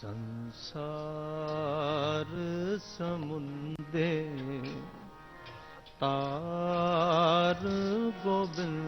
ਸੰਸਾਰ ਸਮੁੰਦੇ ਤਾਰ ਗੋਬਿੰਦ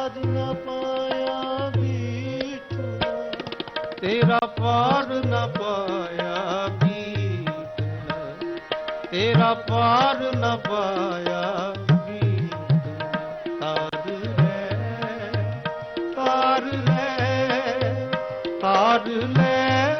ਸਾਧ ਨ ਪਾਇਆ ਬੀਠੂਆ ਤੇਰਾ ਪਾਰ ਨ ਪਾਇਆ ਬੀਠੂਆ ਤੇਰਾ ਪਾਰ ਨ ਪਾਇਆ ਤਾਰ ਲੈ ਤਾਰ ਲੈ।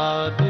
Madhu.